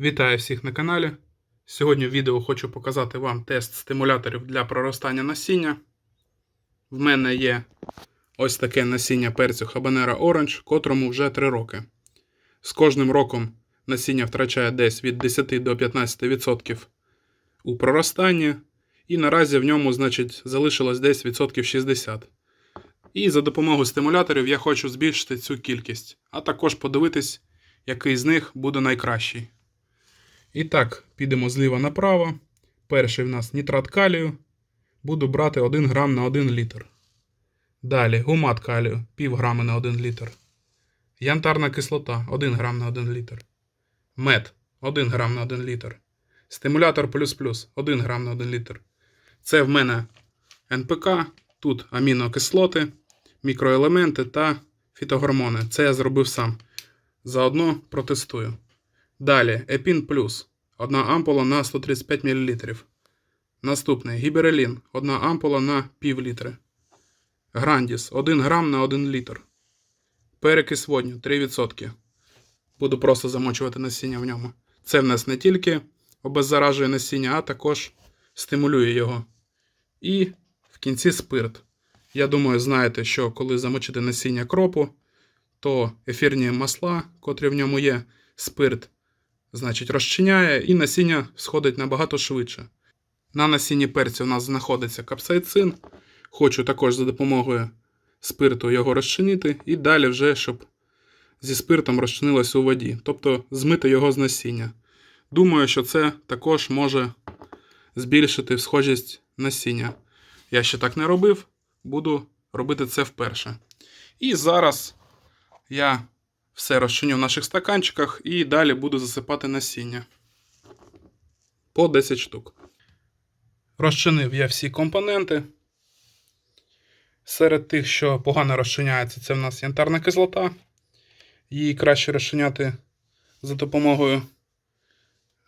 Вітаю всіх на каналі. Сьогодні в відео хочу показати вам тест стимуляторів для проростання насіння. В мене є ось таке насіння перцю Habanero Orange, котрому вже 3 роки. З кожним роком насіння втрачає десь від 10 до 15% у проростанні, і наразі в ньому, значить, залишилось десь відсотків 60. І за допомогою стимуляторів я хочу збільшити цю кількість, а також подивитись, який з них буде найкращий. І так, підемо зліва направо. Перший в нас нітрат калію. Буду брати 1 грам на 1 літр. Далі гумат калію пів грама на 1 літр. Янтарна кислота 1 грам на 1 літр. Мед 1 грам на 1 літр. Стимулятор плюс плюс 1 грам на 1 літр. Це в мене НПК, тут амінокислоти, мікроелементи та фітогормони. Це я зробив сам. Заодно протестую. Далі Епін Плюс. Одна ампула на 135 мл. Наступний Гіберелін. Одна ампула на пів літри. Грандіс 1 грам на 1 літр. Перекис водню 3%. Буду просто замочувати насіння в ньому. Це в нас не тільки обеззаражує насіння, а також стимулює його. І в кінці спирт. Я думаю, знаєте, що коли замочити насіння кропу, то ефірні масла, котрі в ньому є, спирт значить, розчиняє і насіння сходить набагато швидше. На насінні перцю у нас знаходиться капсаїцин. Хочу також за допомогою спирту його розчинити, і далі вже, щоб зі спиртом розчинилось у воді, тобто змити його з насіння. Думаю, що це також може збільшити схожість насіння. Я ще так не робив, буду робити це вперше. І зараз я все розчиню в наших стаканчиках і далі буду засипати насіння. По 10 штук. Розчинив я всі компоненти. Серед тих, що погано розчиняється, це в нас янтарна кислота. Її краще розчиняти за допомогою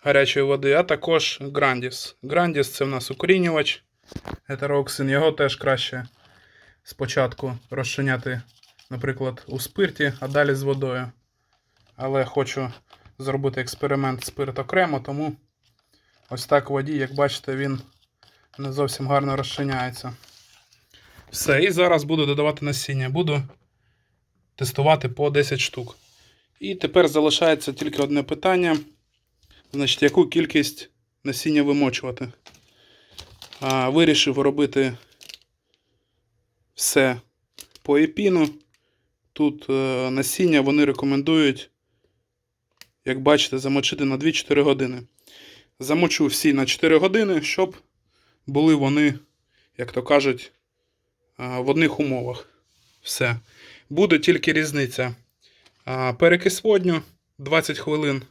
гарячої води, а також Грандіс. Грандіс це в нас укорінювач. Етероксин. Його теж краще спочатку розчиняти наприклад, у спирті, а далі з водою. Але хочу зробити експеримент спирт окремо, тому ось так у воді, як бачите, він не зовсім гарно розчиняється. Все, і зараз буду додавати насіння. Буду тестувати по 10 штук. І тепер залишається тільки одне питання: значить, яку кількість насіння вимочувати. А, Вирішив робити все по епіну. Тут е, насіння вони рекомендують, як бачите, замочити на 2-4 години. Замочу всі на 4 години, щоб були вони, як то кажуть, е, в одних умовах. Все. Буде тільки різниця. Е, перекис водню 20 хвилин.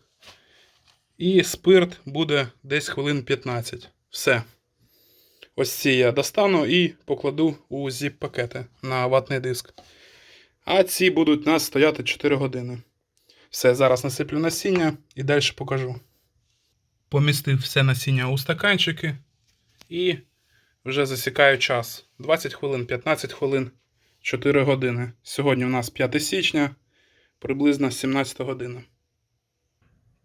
І спирт буде десь хвилин 15. Все. Ось ці я достану і покладу у зіп-пакети на ватний диск. А ці будуть у нас стояти 4 години. Все, зараз насиплю насіння і далі покажу. Помістив все насіння у стаканчики і вже засікаю час. 20 хвилин, 15 хвилин, 4 години. Сьогодні у нас 5 січня, приблизно 17 година.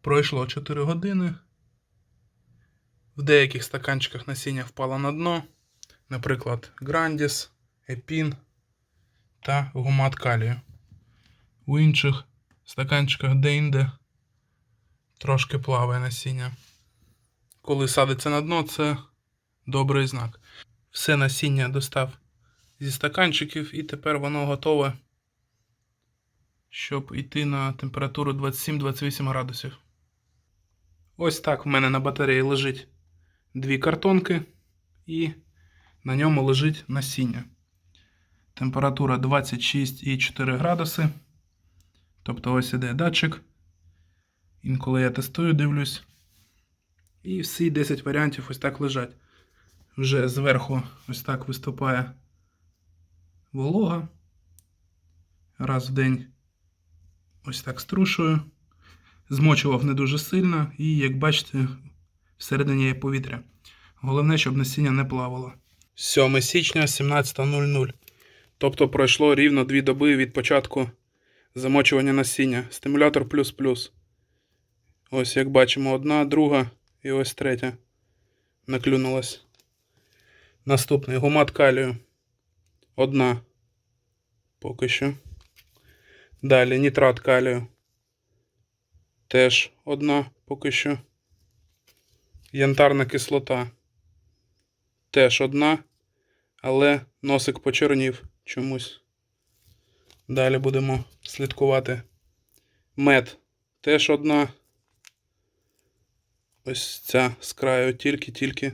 Пройшло 4 години. В деяких стаканчиках насіння впало на дно. Наприклад, Грандіс, Епін та гумат калію. У інших стаканчиках де-інде трошки плаває насіння. Коли садиться на дно, це добрий знак. Все насіння достав зі стаканчиків і тепер воно готове, щоб йти на температуру 27-28 градусів. Ось так в мене на батареї лежить дві картонки, і на ньому лежить насіння. Температура 26,4 градуси. Тобто ось іде датчик. Інколи я тестую, дивлюсь. І всі 10 варіантів ось так лежать. Вже зверху ось так виступає волога. Раз в день ось так струшую. Змочував не дуже сильно, і, як бачите, всередині є повітря. Головне, щоб насіння не плавало. 7 січня 17.00. Тобто пройшло рівно 2 доби від початку замочування насіння. Стимулятор плюс-плюс. Ось, як бачимо, одна, друга і ось третя наклюнулась. Наступний гумат калію. Одна. Поки що. Далі нітрат калію. Теж одна поки що. Янтарна кислота. Теж одна, але носик почорнів чомусь. Далі будемо слідкувати. Мед теж одна. Ось ця з краю тільки-тільки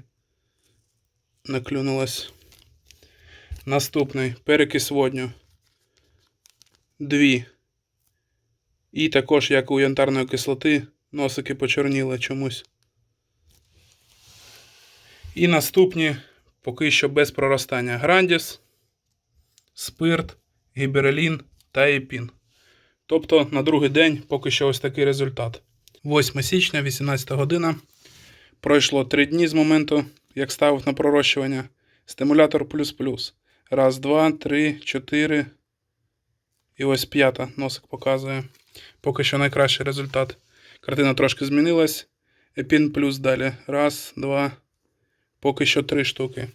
наклюнулась. Наступний перекис водню. Дві. І також, як у янтарної кислоти, носики почорніли чомусь. І наступні поки що без проростання. Грандіс, спирт, гіберелін та епін. Тобто на другий день поки що ось такий результат. 8 січня, 18 година. Пройшло 3 дні з моменту, як ставив на пророщування. Стимулятор плюс-плюс. Раз, два, три, чотири. І ось п'ята носик показує. Поки що найкращий результат. Картина трошки змінилась. Епін плюс далі. Раз, два. Поки що три штуки.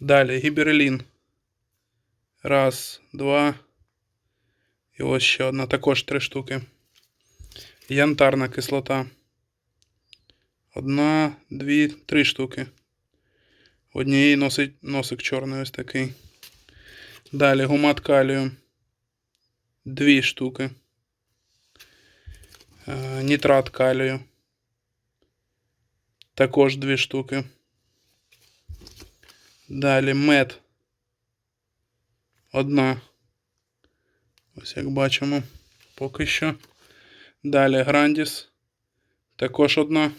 Далі гіберелін. Раз, два. І ось ще одна. Також три штуки. Янтарна кислота. Одна, дві, три штуки. Однієї носить носик чорний ось такий. Далі гумат калію. Дві штуки. Е, Нітрат калію. Також дві штуки. Далі мед. Одна. Ось як бачимо. Поки що. Далі Грандіс. Також одна.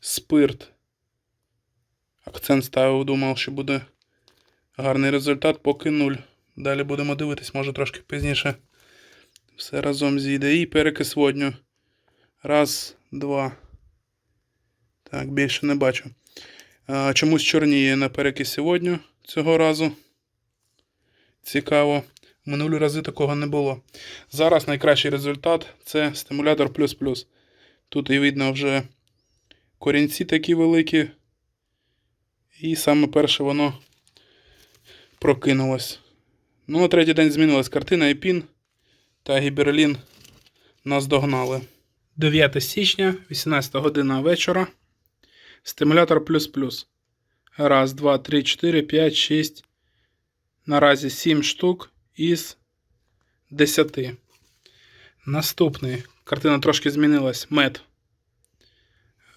Спирт. Акцент ставив, думав, що буде гарний результат, поки нуль. Далі будемо дивитись, може трошки пізніше. Все разом зійде. І перекис водню. Раз, два. Так, більше не бачу. Чомусь чорніє на перекисі водню цього разу. Цікаво. Минулі рази такого не було. Зараз найкращий результат це стимулятор плюс-плюс. Тут і видно вже корінці такі великі. І саме перше воно прокинулось. Ну, на третій день змінилась картина Епін та Гіберлін нас догнали. 9 січня, 18 година вечора. Стимулятор плюс-плюс. Раз, два, три, чотири, п'ять, шість. Наразі 7 штук із 10. Наступний. Картина трошки змінилась. Мед.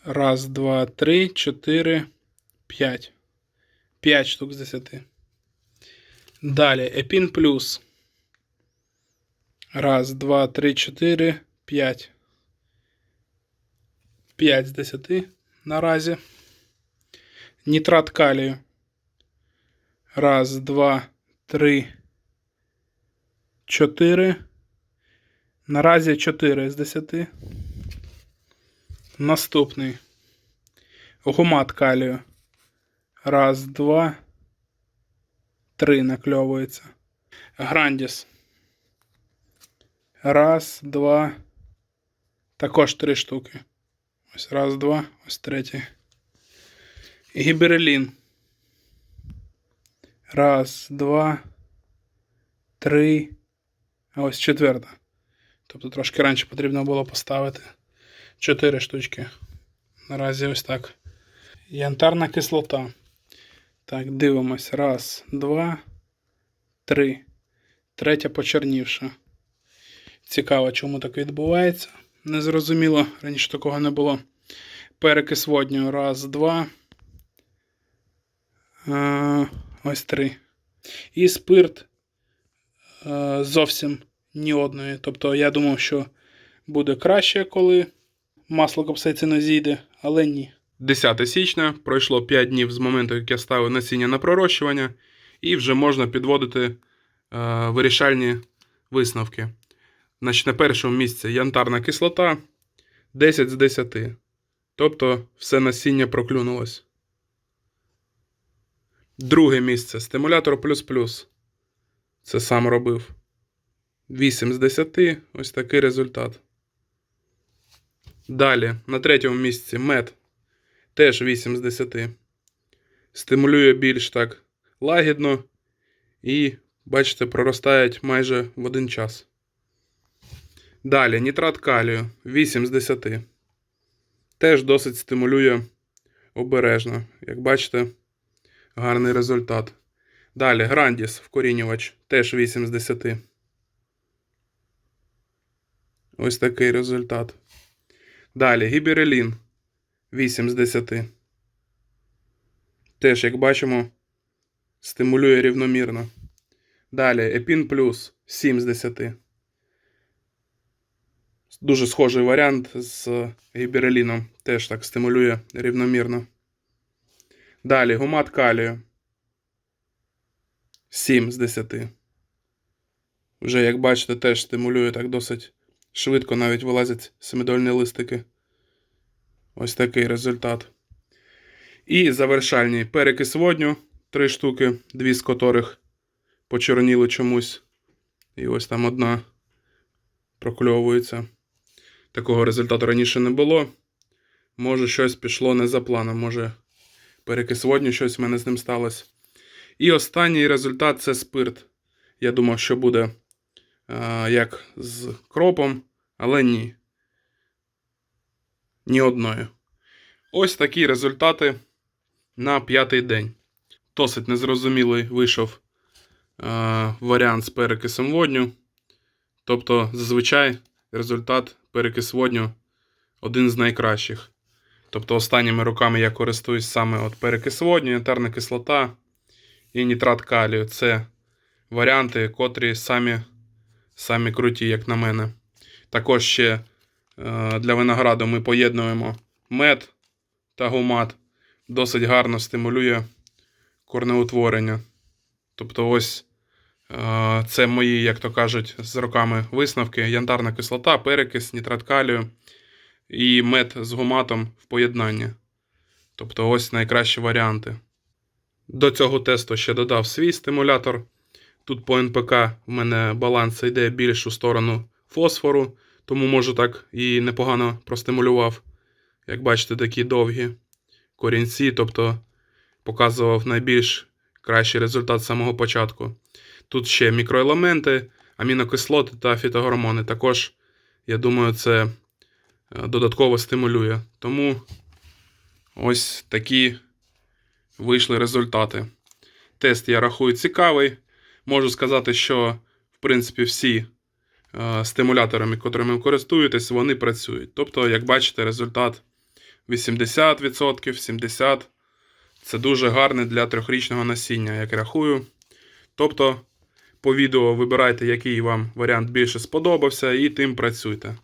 Раз, два, три, чотири, п'ять. 5 штук з 10. Далі Епін плюс. Раз, два, три, чотири, п'ять. 5 з 10 Наразі. Нітрат калію. Раз, два, три, чотири. Наразі 4 з 10. Наступний. Гумат калію. Раз, два, три накльовується. Грандіс. Раз, два. Також три штуки. Ось раз, два, ось третій. Гіберелін. Раз, два, три. А ось четверта. Тобто трошки раніше потрібно було поставити. Чотири штучки. Наразі ось так. Янтарна кислота. Так, дивимось. Раз, два, три. Третя почернівша. Цікаво, чому так відбувається. Незрозуміло, раніше такого не було. Перекис водню. Раз, два. А, ось три. І спирт а, зовсім ні одної. Тобто я думав, що буде краще, коли масло капсайцину зійде, але ні. 10 січня пройшло 5 днів з моменту, як я ставив насіння на пророщування, і вже можна підводити е, вирішальні висновки. Значить, на першому місці янтарна кислота 10 з 10. Тобто все насіння проклюнулось. Друге місце стимулятор плюс-плюс. Це сам робив. 8 з 10. Ось такий результат. Далі, на третьому місці мед. Теж 8 з 10. Стимулює більш так лагідно. І, бачите, проростають майже в один час. Далі, нітрат калію 8 з 10. Теж досить стимулює обережно. Як бачите, гарний результат. Далі, грандіс вкорінювач теж 8 з 10. Ось такий результат. Далі, гіберелін 8 з 10. Теж, як бачимо, стимулює рівномірно. Далі, Епін Плюс 7 з 10. Дуже схожий варіант з гібереліном. Теж так стимулює рівномірно. Далі, гумат калію 7 з 10. Вже, як бачите, теж стимулює так досить швидко навіть вилазять семидольні листики. Ось такий результат. І завершальні перекис водню. Три штуки, дві з котрих почорніли чомусь. І ось там одна прокльовується. Такого результату раніше не було. Може, щось пішло не за планом. Може, перекис водню, щось в мене з ним сталося. І останній результат це спирт. Я думав, що буде а, як з кропом, але ні. Ні одною. Ось такі результати на п'ятий день. Досить незрозумілий вийшов а, варіант з перекисом водню. Тобто, зазвичай результат перекис водню один з найкращих. Тобто, останніми роками я користуюсь саме от перекис водню, янтарна кислота і нітрат калію. Це варіанти, котрі самі, самі круті, як на мене. Також ще е, для винограду ми поєднуємо мед та гумат. Досить гарно стимулює корнеутворення. Тобто, ось це мої, як то кажуть, з роками висновки: янтарна кислота, перекис, нітрат калію і мед з гуматом в поєднанні. Тобто, ось найкращі варіанти. До цього тесту ще додав свій стимулятор. Тут по НПК в мене баланс йде більш у сторону фосфору, тому можу так і непогано простимулював. Як бачите, такі довгі корінці, тобто показував найбільш кращий результат з самого початку. Тут ще мікроелементи, амінокислоти та фітогормони. Також, я думаю, це е, додатково стимулює. Тому ось такі вийшли результати. Тест я рахую цікавий. Можу сказати, що, в принципі, всі е, стимуляторами, котрими ви користуєтесь, вони працюють. Тобто, як бачите, результат 80%, 70%. Це дуже гарне для трьохрічного насіння, як рахую. Тобто, по відео вибирайте, який вам варіант більше сподобався, і тим працюйте.